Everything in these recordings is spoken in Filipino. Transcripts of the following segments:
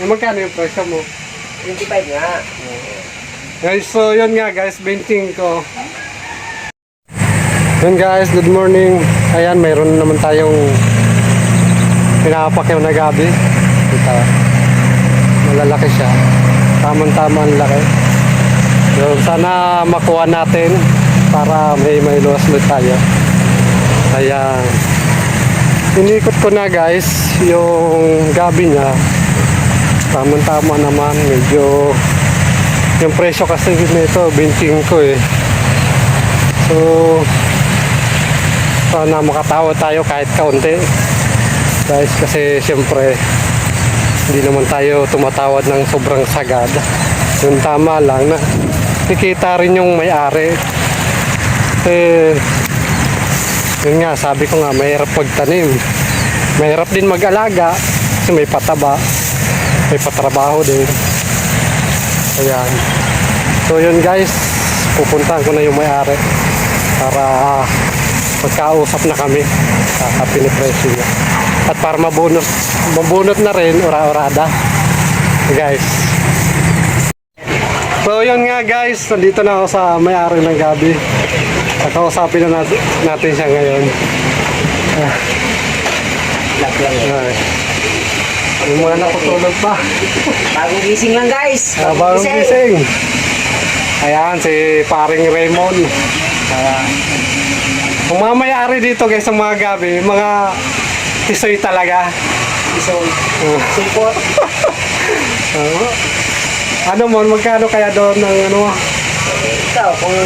Eh, magkano yung presyo mo? 25 nga. Guys, so yun nga guys, benching ko. Yun guys, good morning. Ayan, mayroon naman tayong pinapakyaw na gabi. Kita. Malalaki siya. Tamang-tama ang laki. So, sana makuha natin para may may luwas ulit tayo. Ayan. Inikot ko na guys yung gabi niya. Tamang-tama naman. Medyo yung presyo kasi nito, benching ko eh. So, sana makatawa tayo kahit kaunti. Guys, kasi siyempre, hindi naman tayo tumatawad ng sobrang sagad. Yung tama lang na nakikita rin yung may-ari. Eh, yun nga, sabi ko nga, mahirap pagtanim. Mahirap din mag-alaga kasi may pataba, may patrabaho din. Ayan. So yun guys, pupuntahan ko na yung may-ari para magkausap na kami sa pinipresyo niya. At para mabunot, mabunot na rin, ura-urada. Guys. So yun nga guys, nandito na ako sa may-ari ng gabi. Kakausapin na natin, natin siya ngayon. Lock lang yun. Ay. Yung mga nakutulog pa. Bagong gising lang guys. Ah, bagong gising. Ayan, si paring Raymond. Ah, ang mga may-ari dito guys, sa mga gabi, mga tisoy talaga. So, Ah, support. ah. ano mo, magkano kaya doon ng ano? Ikaw, kung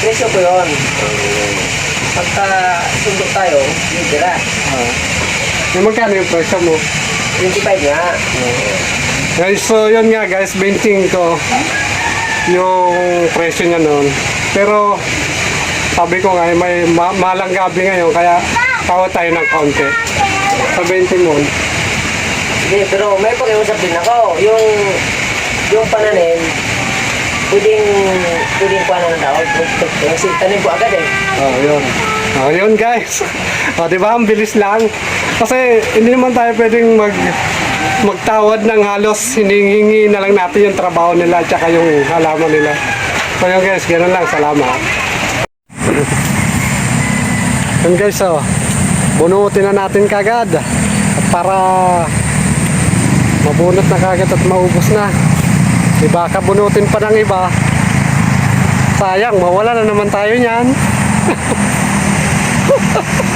presyo ko yun, pagka sundo tayo, yung tira. Ah, yung magkano yung presyo mo? 25 nga. Guys, so yun nga guys, benching ko yung presyo niya noon. Pero sabi ko nga, eh, may ma- malang gabi ngayon, kaya tawa tayo ng konti. Sa benching mo. Hindi, pero may pakiusap din ako. Yung, yung pananim, pwedeng, pwedeng kuha na ng tao. Kasi tanim ko agad eh. Oh, yun. Oh, yun guys. Oh, di ba? Ang bilis lang. Kasi hindi naman tayo pwedeng mag magtawad ng halos hiningi na lang natin yung trabaho nila at yung halaman nila. So yun guys, ganun lang. Salamat. yun guys, oh. Bunutin na natin kagad. Para mabunot na kagad at maubos na. Di baka bunutin pa ng iba. Sayang, mawala na naman tayo niyan. Ha ha ha!